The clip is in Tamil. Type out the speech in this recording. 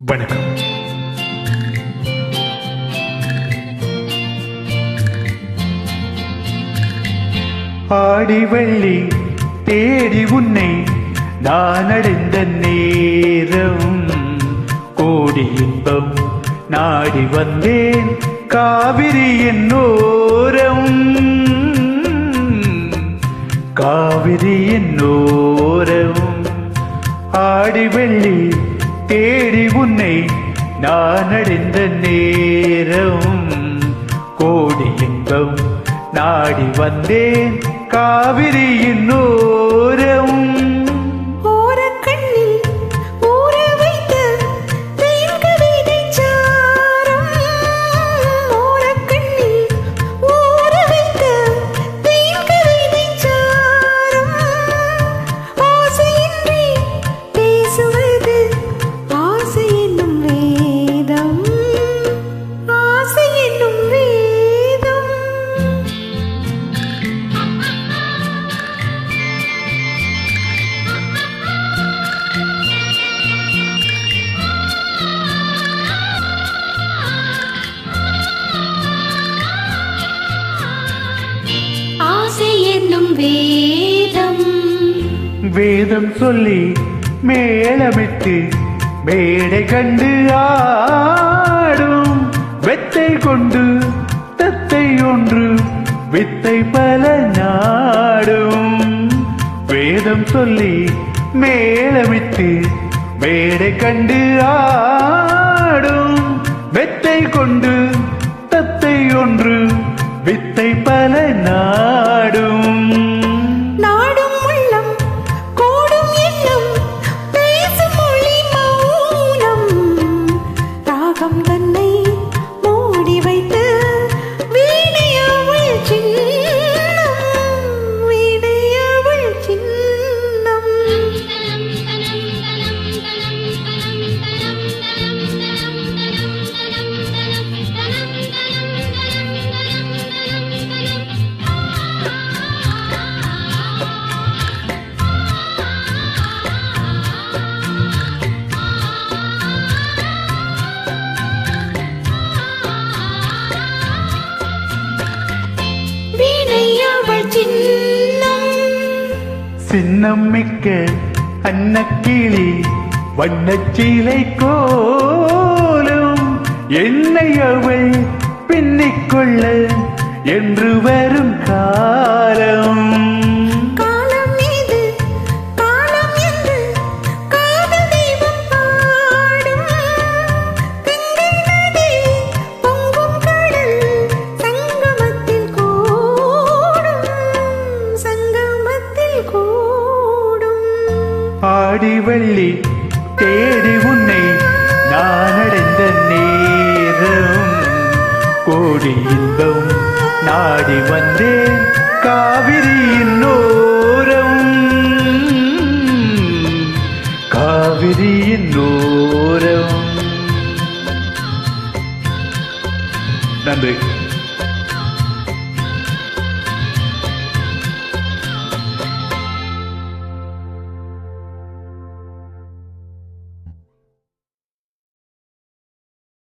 வணக்கம் ஆடி வெள்ளி தேடி உன்னை நான் அடைந்த நேரம் கோடி இன்பம் நாடி வந்தேன் காவிரி என்னோரம் காவிரி என்னோரம் ஆடி வெள்ளி தேடி உன்னை நான் அடைந்த நேரம். கோடி இன்பம் நாடி வந்தேன். காவிரியின் ஓர வேதம் சொல்லி மேளமிட்டு மேடை கண்டு ஆடும். வெத்தை கொண்டு தத்தை ஒன்று வித்தை பல நாடும். வேதம் சொல்லி மேளமிட்டு மேடை கண்டு ஆ சின்னம் மிக்க அன்னக்கிளி வண்ணச்சீலை கோலும் என்னை அவள் பின்னிக்கொள்ள என்று வரும் காலம். ஆடி வள்ளி தேடி உன்னை நான் அடைந்த நேரம். கோடி இன்பம் நாடி வந்தேன் காவிரியின் நோரம் காவிரியின் நோரம் நன்றி.